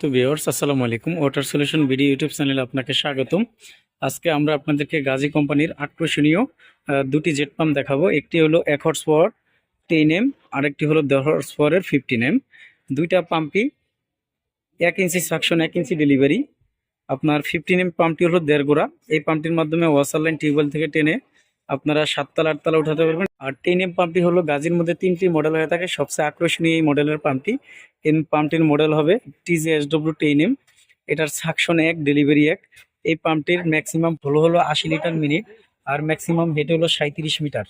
তো ভিউয়ার্স, আসসালামু আলাইকুম। ওয়াটার সলিউশন ভিডিও ইউটিউব চ্যানেলে আপনাকে স্বাগতম। আজকে আমরা আপনাদেরকে গাজী কোম্পানির আকর্ষণীয় দুটি জেট পাম্প দেখাবো। একটি হলো এক হর্স পাওয়ার টেন এম আরেকটি হলো দশ হর্স পাওয়ারের ফিফটিন এম দুইটা পাম্পই এক ইঞ্চি সাকশন এক ইঞ্চি ডেলিভারি আপনার ফিফটিন এম পাম্পটি হলো দেড় গোড়া। এই পাম্পটির মাধ্যমে ওয়াসার লাইন টিউবওয়েল থেকে টেনে আপনারা সাততলা, আটতলা উঠাতে পারবেন। আর টেন এম পাম্পটি হলো গাজীর মধ্যে তিনটি মডেল হয়ে থাকে। সবচেয়ে আকর্ষণীয় এই মডেলের পাম্পটি। এই পাম্পটির মডেল হবে TG S W ten M এটার সাকশন এক ডেলিভারি এক। এই পাম্পটির ম্যাক্সিমাম ফ্লো হলো আশি লিটার মিনিট আর ম্যাক্সিমাম হেড হলো সাঁত্রিশ মিটার।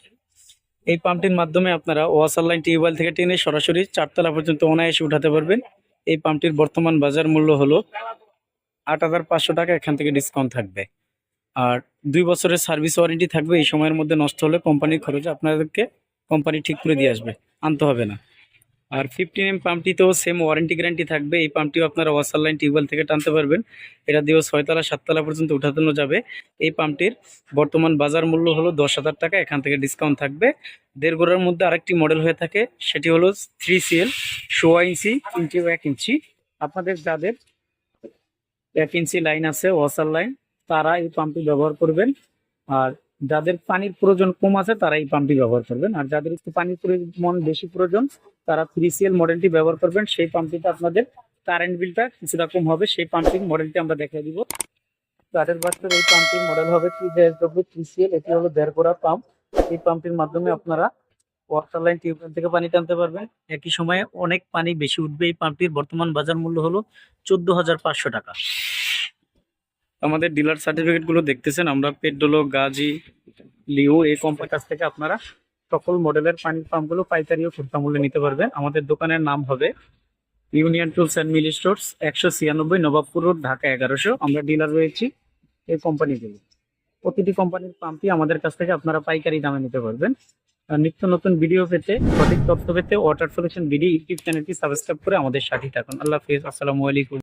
এই পাম্পটির মাধ্যমে আপনারা ওয়াসার লাইন টিউবওয়েল থেকে টেনে সরাসরি চারতলা পর্যন্ত অনায়াসে উঠাতে পারবেন। এই পাম্পটির বর্তমান বাজার মূল্য হলো আট হাজার পাঁচশো টাকা। এখান থেকে ডিসকাউন্ট থাকবে। আর দুই বছরের সার্ভিস ওয়ারেন্টি থাকবে, এই সময়ের মধ্যে নষ্ট হলে কোম্পানির খরচে আপনাদেরকে কোম্পানি ঠিক করে দিয়ে আসবে, আনতে হবে না। আর ফিফটিন এম পাম্পটিতেও সেম ওয়ারেন্টি গ্যারান্টি থাকবে, এই পাম্পটিও আপনারা ওয়াসার লাইন টিউবওয়েল থেকে টানতে পারবেন। এটা দিয়েও ছয়তলা, সাততলা পর্যন্ত উঠানো যাবে। এই পাম্পটির বর্তমান বাজার মূল্য হলো দশ হাজার টাকা, এখান থেকে ডিসকাউন্ট থাকবে। দেড় গোড়ার মধ্যে আরেকটি মডেল হয়ে থাকে, সেটি হলো থ্রি সিএল সোয়া ইঞ্চি ইঞ্চি এক ইঞ্চি। আপনাদের যাদের এক ইঞ্চি লাইন আছে ওয়াসার লাইন তারা এই পাম্পটি ব্যবহার করবেন। আর যাদের পানির প্রয়োজন কম আছে, তারা এই পাম্পটি ব্যবহার করবেন। আর যাদের একটু পানির পরিমাণ বেশি প্রয়োজন, তারা থ্রি সিএল মডেলটি ব্যবহার করবেন। সেই পাম্পটিতে আপনাদের কারেন্ট বিলটা কিছুটা কম হবে। সেই পাম্পিং মডেলটি আমরা দেখিয়ে দিব। তাদের বাস্তব এই পাম্পিং মডেল হবে থ্রি থ্রি এটি হলো দেড় করা পাম্প। এই পাম্পটির মাধ্যমে আপনারা ওয়াটার লাইন টিউবওয়েল থেকে পানি টানতে পারবেন। একই সময়ে অনেক পানি বেশি উঠবে। এই পাম্পটির বর্তমান বাজার মূল্য হলো চোদ্দ হাজার পাঁচশো টাকা। আমাদের ডিলার সার্টিফিকেটগুলো দেখতেছেন, আমরা পেট্রোলো, গাজি, লিও, এই কোম্পানির কাছ থেকে আপনারা সকল মডেলের পানির পাম্পগুলো পাইকারি ও খুচরা মূল্যে নিতে পারবেন। আমাদের দোকানের নাম হবে Union Tools and Mill Stores একশো ছিয়ানব্বই নবাবপুর রোড ঢাকা এগারোশো। আমরা ডিলার রয়েছি এই কোম্পানিগুলো প্রতিটি কোম্পানির পাম্পই আমাদের কাছ থেকে আপনারা পাইকারি দামে নিতে পারবেন। নিত্য নতুন ভিডিও পেতে, সঠিক তথ্য পেতে ওয়াটার সলিউশন ভিডিও ইউটিউব চ্যানেলটি সাবস্ক্রাইব করে আমাদের সাথে থাকুন। আল্লাহ হাফিজ, আসসালামু আলাইকুম।